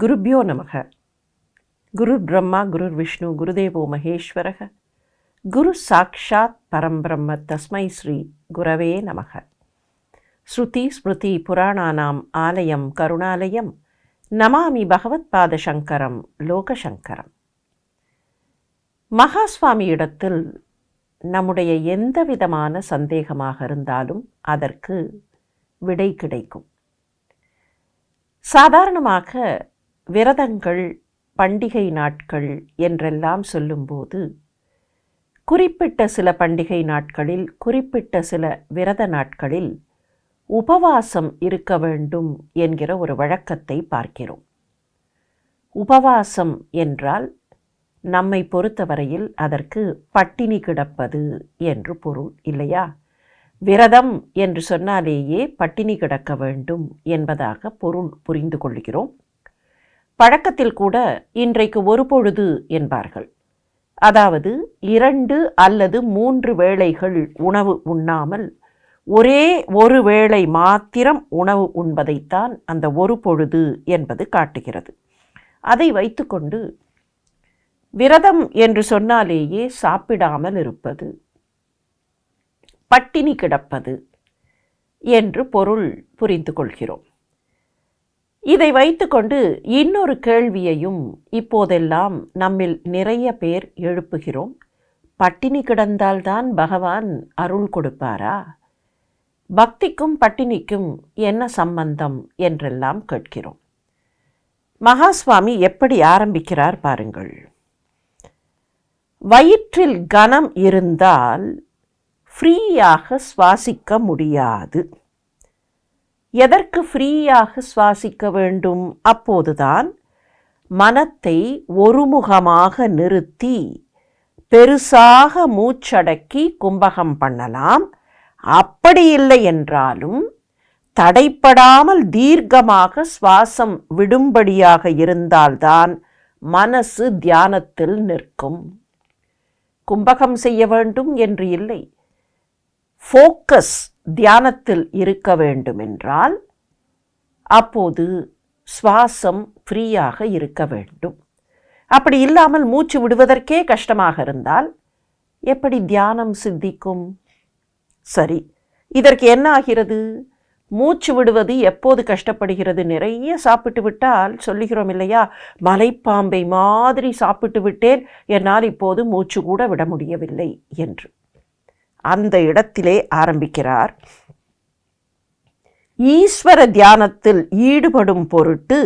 குருபியோ நமக. குரு பிரம்மா குரு விஷ்ணு குருதேவோ மகேஸ்வரக. குரு சாக்ஷாத் பரம்பிரம்ம தஸ்மை ஸ்ரீ குரவே நமக. ஸ்ருதி ஸ்மிருதி புராணானாம் ஆலயம் கருணாலயம். நமாமி பகவத்பாதசங்கரம் லோகசங்கரம் மகாஸ்வாமியிடத்தில் நம்முடைய எந்த விதமான சந்தேகமாக இருந்தாலும் அதற்கு விடை கிடைக்கும். சாதாரணமாக விரதங்கள் பண்டிகை நாட்கள் என்றெல்லாம் சொல்லும்போது குறிப்பிட்ட சில பண்டிகை நாட்களில் குறிப்பிட்ட சில விரத நாட்களில் உபவாசம் இருக்க வேண்டும் என்கிற ஒரு வழக்கத்தை பார்க்கிறோம். உபவாசம் என்றால் நம்மை பொறுத்தவரையில் அதற்கு பட்டினி கிடப்பது என்று பொருள் இல்லையா? விரதம் என்று சொன்னாலேயே பட்டினி கிடக்க வேண்டும் என்பதாக பொருள் புரிந்து கொள்கிறோம். பழக்கத்தில் கூட இன்றைக்கு ஒரு பொழுது என்பார்கள். அதாவது இரண்டு அல்லது மூன்று வேளைகள் உணவு உண்ணாமல் ஒரே ஒரு வேளை மாத்திரம் உணவு உண்பதைத்தான் அந்த ஒரு பொழுது என்பது காட்டுகிறது. அதை வைத்துக்கொண்டு விரதம் என்று சொன்னாலேயே சாப்பிடாமல் இருப்பது பட்டினி கிடப்பது என்று பொருள் புரிந்து கொள்கிறோம். இதை வைத்துக்கொண்டு இன்னொரு கேள்வியையும் இப்போதெல்லாம் நம்மில் நிறைய பேர் எழுப்புகிறோம். பட்டினி கிடந்தால்தான் பகவான் அருள் கொடுப்பாரா? பக்திக்கும் பட்டினிக்கும் என்ன சம்பந்தம் என்றெல்லாம் கேட்கிறோம். மகாஸ்வாமி எப்படி ஆரம்பிக்கிறார் பாருங்கள். வயிற்றில் கனம் இருந்தால் ஃப்ரீயாக சுவாசிக்க முடியாது. எதற்கு ஃப்ரீயாக சுவாசிக்க வேண்டும்? அப்போதுதான் மனத்தை ஒருமுகமாக நிறுத்தி பெருசாக மூச்சடக்கி கும்பகம் பண்ணலாம். அப்படி இல்லை என்றாலும் தடைப்படாமல் தீர்க்கமாக சுவாசம் விடும்படியாக இருந்தால்தான் மனசு தியானத்தில் நிற்கும். கும்பகம் செய்ய வேண்டும் என்று இல்லை. ஃபோக்கஸ் தியானத்தில் இருக்க வேண்டுமென்றால் அப்போது சுவாசம் ஃப்ரீயாக இருக்க வேண்டும். அப்படி இல்லாமல் மூச்சு விடுவதற்கே கஷ்டமாக இருந்தால் எப்படி தியானம் சித்திக்கும்? சரி இதற்கு என்ன ஆகிறது? மூச்சு விடுவது எப்போது கஷ்டப்படுகிறது? நிறைய சாப்பிட்டு விட்டால் சொல்லுகிறோம் இல்லையா? மலைப்பாம்பை மாதிரி சாப்பிட்டு விட்டேன் என்னால் இப்போது மூச்சு கூட விட முடியவில்லை என்று. அந்த இடத்திலே ஆரம்பிக்கிறார். ஈஸ்வர தியானத்தில் ஈடுபடும் பொருட்டு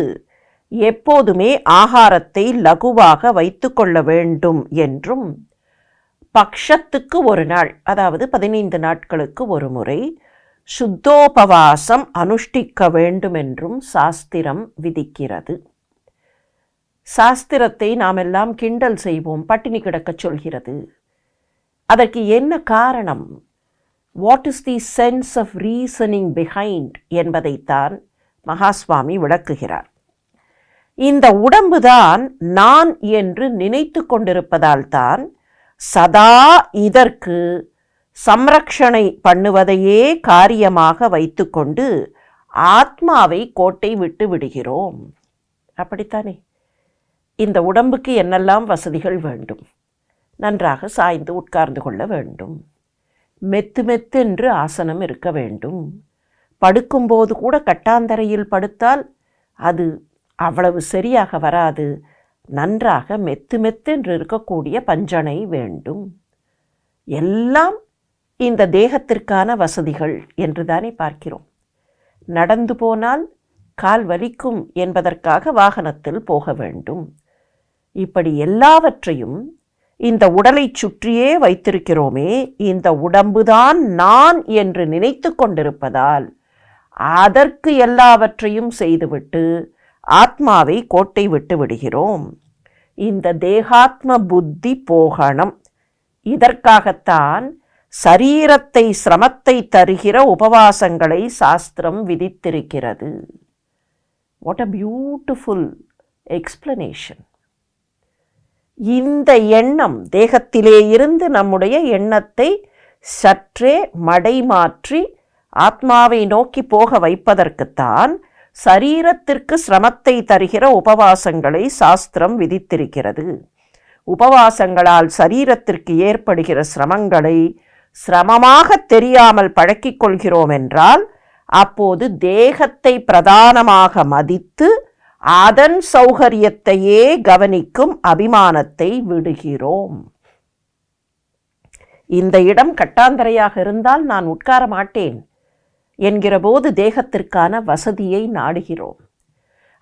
எப்போதுமே ஆகாரத்தை லகுவாக வைத்து கொள்ள வேண்டும் என்றும் பக்ஷத்துக்கு ஒரு நாள் அதாவது பதினைந்து நாட்களுக்கு ஒரு முறை சுத்தோபவாசம் அனுஷ்டிக்க வேண்டும் என்றும் சாஸ்திரம் விதிக்கிறது. சாஸ்திரத்தை நாம் எல்லாம் கிண்டல் செய்வோம் பட்டினி கிடக்கச் சொல்கிறது. அதற்கு என்ன காரணம்? What is the sense of reasoning behind என்பதைத்தான் மகாஸ்வாமி விளக்குகிறார். இந்த உடம்புதான் நான் என்று நினைத்து கொண்டிருப்பதால் தான் சதா இதற்கு சம்ரக்ஷணை பண்ணுவதையே காரியமாக வைத்துக்கொண்டு ஆத்மாவை கோட்டை விட்டு விடுகிறோம். அப்படித்தானே? இந்த உடம்புக்கு என்னெல்லாம் வசதிகள் வேண்டும்? நன்றாக சாய்ந்து உட்கார்ந்து கொள்ள வேண்டும். மெத்து மெத்தென்று ஆசனம் இருக்க வேண்டும். படுக்கும்போது கூட கட்டாந்தரையில் படுத்தால் அது அவ்வளவு சரியாக வராது. நன்றாக மெத்து மெத்தென்று இருக்கக்கூடிய பஞ்சனை வேண்டும். எல்லாம் இந்த தேகத்திற்கான வசதிகள் என்றுதானே பார்க்கிறோம். நடந்து போனால் கால் வலிக்கும் என்பதற்காக வாகனத்தில் போக வேண்டும். இப்படி எல்லாவற்றையும் இந்த உடலை சுற்றியே வைத்திருக்கிறோமே இந்த உடம்புதான் நான் என்று நினைத்து கொண்டிருப்பதால் அதற்கு எல்லாவற்றையும் செய்துவிட்டு ஆத்மாவை கோட்டை விட்டு விடுகிறோம். இந்த தேகாத்ம புத்தி போகணும். இதற்காகத்தான் சரீரத்தை சிரமத்தை தருகிற உபவாசங்களை சாஸ்திரம் விதித்திருக்கிறது. வாட் அ பியூட்டிஃபுல் எக்ஸ்பிளனேஷன் இந்த எண்ணம் தேகத்திலே இருந்து நம்முடைய எண்ணத்தை சற்றே மடைமாற்றி ஆத்மாவை நோக்கி போக வைப்பதற்குத்தான் சரீரத்திற்கு சிரமத்தை தருகிற உபவாசங்களை சாஸ்திரம் விதித்திருக்கிறது. உபவாசங்களால் சரீரத்திற்கு ஏற்படுகிற சிரமங்களை சிரமமாக தெரியாமல் பழக்கிக் கொள்கிறோம் என்றால் அப்போது தேகத்தை பிரதானமாக மதித்து அதன் சௌகரியத்தையே கவனிக்கும் அபிமானத்தை விடுகிறோம். இந்த இடம் கட்டாந்தரையாக இருந்தால் நான் உட்கார மாட்டேன் என்கிற போது தேகத்திற்கான வசதியை நாடுகிறோம்.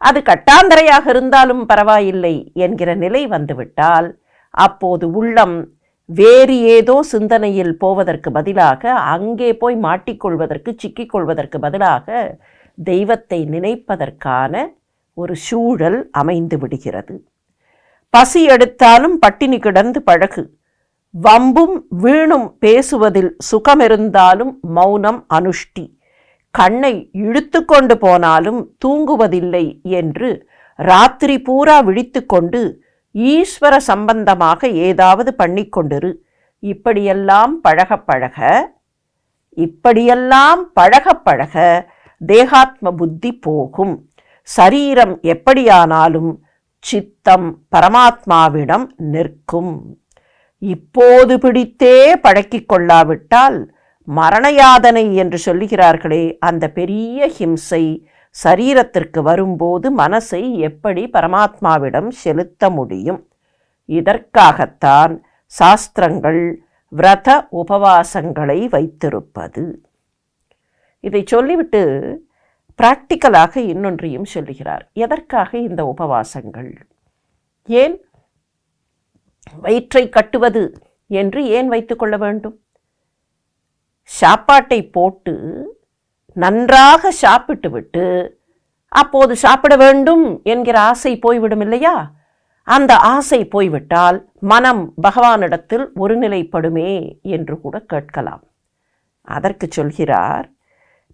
அது கட்டாந்தரையாக இருந்தாலும் பரவாயில்லை என்கிற நிலை வந்துவிட்டால் அப்போது உள்ளம் வேறு ஏதோ சிந்தனையில் போவதற்கு பதிலாக அங்கே போய் மாட்டிக்கொள்வதற்கு சிக்கிக்கொள்வதற்கு பதிலாக தெய்வத்தை நினைப்பதற்கான ஒரு சூழல் அமைந்து விடுகிறது. பசி எடுத்தாலும் பட்டினி கிடந்து பழகு. வம்பும் வீணும் பேசுவதில் சுகமிருந்தாலும் மௌனம் அனுஷ்டி. கண்ணை இழுத்து கொண்டு போனாலும் தூங்குவதில்லை என்று ராத்திரி பூரா விழித்துக்கொண்டு ஈஸ்வர சம்பந்தமாக ஏதாவது பண்ணிக்கொண்டிரு இப்படியெல்லாம் பழக பழக இப்படியெல்லாம் பழக பழக தேகாத்ம புத்தி போகும். சரீரம் எப்படியானாலும் சித்தம் பரமாத்மாவிடம் நிற்கும். இப்போது பிடித்தே பழக்கிக் கொள்ளாவிட்டால் மரணயாதனை என்று சொல்லுகிறார்களே அந்த பெரிய ஹிம்சை சரீரத்திற்கு வரும்போது மனசை எப்படி பரமாத்மாவிடம் செலுத்த முடியும்? இதற்காகத்தான் சாஸ்திரங்கள் விரத உபவாசங்களை வைத்திருப்பது. இதை சொல்லிவிட்டு பிராக்டிக்கலாக இன்னொன்றையும் சொல்லுகிறார். எதற்காக இந்த உபவாசங்கள்? ஏன் வயிற்றை கட்டுவது என்று ஏன் வைத்துக்கொள்ள வேண்டும்? சாப்பாட்டை போட்டு நன்றாக சாப்பிட்டு விட்டு அப்போது சாப்பிட வேண்டும் என்கிற ஆசை போய்விடும் இல்லையா? அந்த ஆசை போய்விட்டால் மனம் பகவானிடத்தில் ஒருநிலைப்படுமே என்று கூட கேட்கலாம். அதற்கு சொல்கிறார்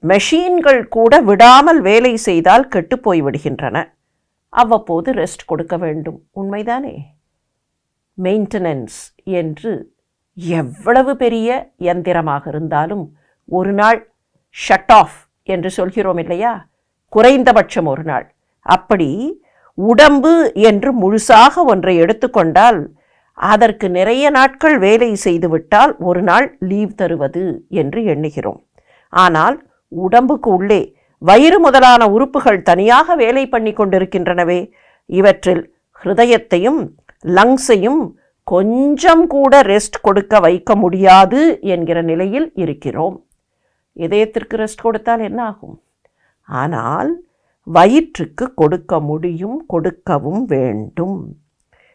மெஷின்கள் கூட விடாமல் வேலை செய்தால் கெட்டுப்போய் விடுகின்றன அவ்வப்போது ரெஸ்ட் கொடுக்க வேண்டும். உண்மைதானே? மெயின்டெனன்ஸ் என்று எவ்வளவு பெரிய யந்திரமாக இருந்தாலும் ஒரு நாள் ஷட் ஆஃப் என்று சொல்கிறோம் இல்லையா? குறைந்தபட்சம் ஒரு நாள். அப்படி உடம்பு என்று முழுசாக ஒன்றை எடுத்துக்கொண்டால் அதற்கு நிறைய நாட்கள் வேலை செய்துவிட்டால் ஒரு நாள் லீவ் தருவது என்று எண்ணுகிறோம். ஆனால் உடம்புக்கு உள்ளே வயிறு முதலான உறுப்புகள் தனியாக வேலை பண்ணி கொண்டிருக்கின்றனவே. இவற்றில் ஹிருதயத்தையும் லங்ஸையும் கொஞ்சம் கூட ரெஸ்ட் கொடுக்க வைக்க முடியாது என்கிற நிலையில் இருக்கிறோம். இதயத்திற்கு ரெஸ்ட் கொடுத்தால் என்ன ஆகும்? ஆனால் வயிற்றுக்கு கொடுக்க முடியும் கொடுக்கவும் வேண்டும்.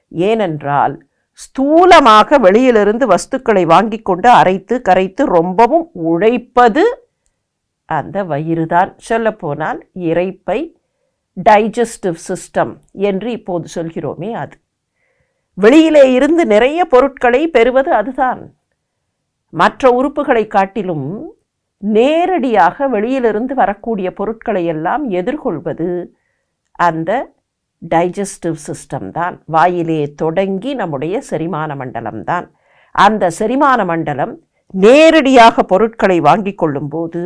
ஏனென்றால் ஸ்தூலமாக வெளியிலிருந்து வஸ்துக்களை வாங்கி கொண்டு அரைத்து கரைத்து ரொம்பவும் உழைப்பது அந்த வயிறுதான். சொல்லப்போனால் இறைப்பை டைஜஸ்டிவ் சிஸ்டம் என்று இப்போது சொல்கிறோமே அது. வெளியிலே இருந்து நிறைய பொருட்களை பெறுவது அதுதான். மற்ற உறுப்புகளை காட்டிலும் நேரடியாக வெளியிலிருந்து வரக்கூடிய பொருட்களை எல்லாம் எதிர்கொள்வது அந்த டைஜஸ்டிவ் சிஸ்டம் தான். வாயிலே தொடங்கி நம்முடைய செரிமான மண்டலம் தான். அந்த செரிமான மண்டலம் நேரடியாக பொருட்களை வாங்கி கொள்ளும்போது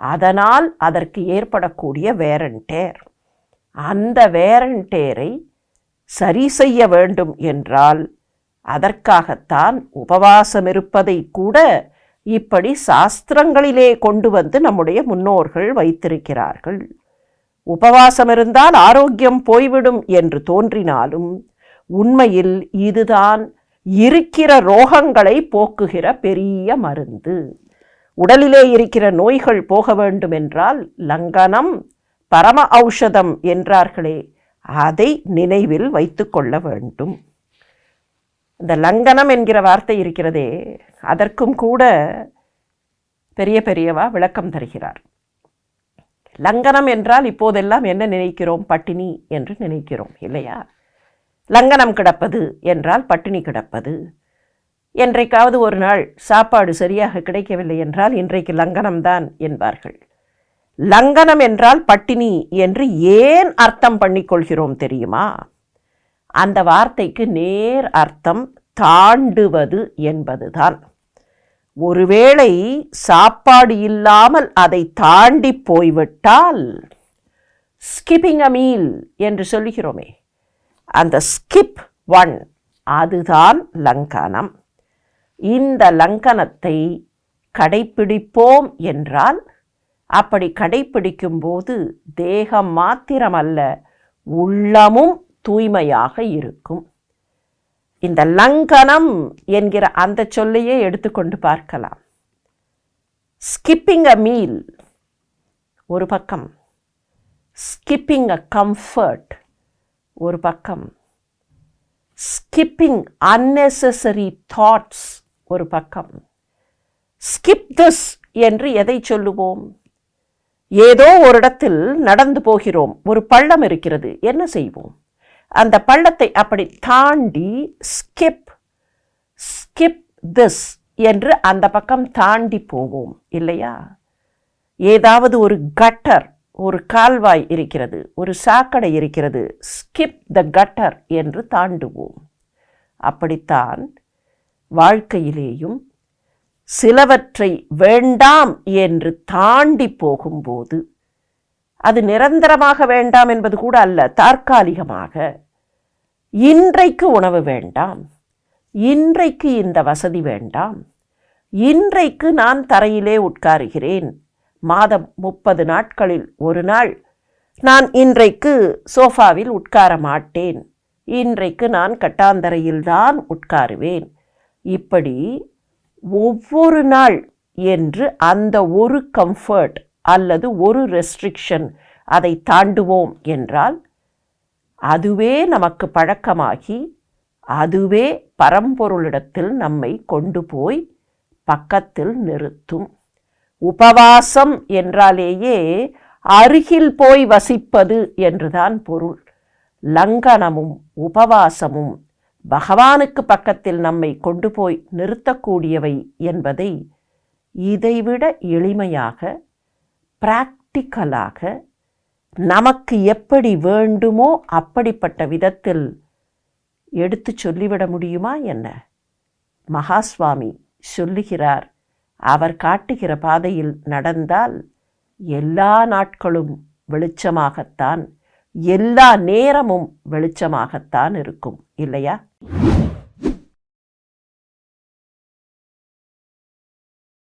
அதனால் அதற்கு ஏற்படக்கூடிய வேரண்டேர் அந்த வேரண்டேரை சரி செய்ய வேண்டும் என்றால் அதற்காகத்தான் உபவாசம் இருப்பதை கூட இப்படி சாஸ்திரங்களிலே கொண்டு வந்து நம்முடைய முன்னோர்கள் வைத்திருக்கிறார்கள். உபவாசம் இருந்தால் ஆரோக்கியம் போய்விடும் என்று தோன்றினாலும் உண்மையில் இதுதான் இருக்கிற ரோகங்களை போக்குகிற பெரிய மருந்து. உடலிலே இருக்கிற நோய்கள் போக வேண்டும் என்றால் லங்கனம் பரம ஔஷதம் என்றார்களே அதை நினைவில் வைத்து கொள்ள வேண்டும். இந்த லங்கனம் என்கிற வார்த்தை இருக்கிறதே அதற்கும் கூட பெரிய பெரியவா விளக்கம் தருகிறார். லங்கனம் என்றால் இப்போதெல்லாம் என்ன நினைக்கிறோம்? பட்டினி என்று நினைக்கிறோம் இல்லையா? லங்கனம் கிடப்பது என்றால் பட்டினி கிடப்பது. என்றைக்காவது ஒரு நாள் சாப்பாடு சரியாக கிடைக்கவில்லை என்றால் இன்றைக்கு லங்கனம்தான் என்பார்கள். லங்கனம் என்றால் பட்டினி என்று ஏன் அர்த்தம் பண்ணிக்கொள்கிறோம் தெரியுமா? அந்த வார்த்தைக்கு நேர் அர்த்தம் தாண்டுவது என்பதுதான். ஒருவேளை சாப்பாடு இல்லாமல் அதை தாண்டி போய்விட்டால் ஸ்கிப்பிங் அ மீல் என்று சொல்லுகிறோமே அந்த ஸ்கிப் ஒன் அதுதான் லங்கனம். இந்த லங்கனத்தை கடைப்பிடிப்போம் என்றால் அப்படி கடைப்பிடிக்கும்போது தேகம் மாத்திரமல்ல உள்ளமும் தூய்மையாக இருக்கும். இந்த லங்கனம் என்கிற அந்த சொல்லையே எடுத்துக்கொண்டு பார்க்கலாம். ஸ்கிப்பிங் அ மீல் ஒரு பக்கம். ஸ்கிப்பிங் அ கம்ஃபர்ட் ஒரு பக்கம். ஸ்கிப்பிங் unnecessary தாட்ஸ் ஒரு பக்கம். ஸ்கிப் திஸ் என்று எதை சொல்லுவோம்? ஏதோ ஒரு இடத்தில் நடந்து போகிறோம். ஒரு பள்ளம் இருக்கிறது. என்ன செய்வோம்? அந்த பள்ளத்தை அப்படி தாண்டி ஸ்கிப் ஸ்கிப் திஸ் என்று அந்த பக்கம் தாண்டி போவோம். இல்லையா? ஏதாவது ஒரு கட்டர் ஒரு கால்வாய் இருக்கிறது. ஒரு சாக்கடை இருக்கிறது. ஸ்கிப் த கட்டர் என்று தாண்டுவோம். அப்படித்தான் வாழ்க்கையிலேயும் சிலவற்றை வேண்டாம் என்று தாண்டி போகும்போது அது நிரந்தரமாக வேண்டாம் என்பது கூட அல்ல தற்காலிகமாக. இன்றைக்கு உணவு வேண்டாம் இன்றைக்கு இந்த வசதி வேண்டாம் இன்றைக்கு நான் தரையிலே உட்காருகிறேன் மாதம் முப்பது நாட்களில் ஒரு நாள் நான் இன்றைக்கு சோஃபாவில் உட்கார மாட்டேன் இன்றைக்கு நான் கட்டாந்தரையில்தான் உட்காருவேன். இப்படி ஒவ்வொரு நாள் என்று அந்த ஒரு கம்ஃபர்ட் அல்லது ஒரு ரெஸ்ட்ரிக்ஷன் அதை தாண்டுவோம் என்றால் அதுவே நமக்கு பழக்கமாகி அதுவே பரம்பொருளிடத்தில் நம்மை கொண்டு போய் பக்கத்தில் நிறுத்தும். உபவாசம் என்றாலேயே அருகில் போய் வசிப்பது என்றுதான் பொருள். லங்கனமும் உபவாசமும் பகவானுக்கு பக்கத்தில் நம்மை கொண்டு போய் நிறுத்தக்கூடியவை என்பதை இதைவிட எளிமையாக பிராக்டிக்கலாக நமக்கு எப்படி வேண்டுமோ அப்படிப்பட்ட விதத்தில் எடுத்து சொல்லிவிட முடியுமா என்ன? மகாஸ்வாமி சொல்லுகிறார் அவர் காட்டுகிற பாதையில் நடந்தால் எல்லா நாட்களும் வெளிச்சமாகத்தான் எல்லா நேரமும் வெளிச்சமாகத்தான் இருக்கும் இல்லையா?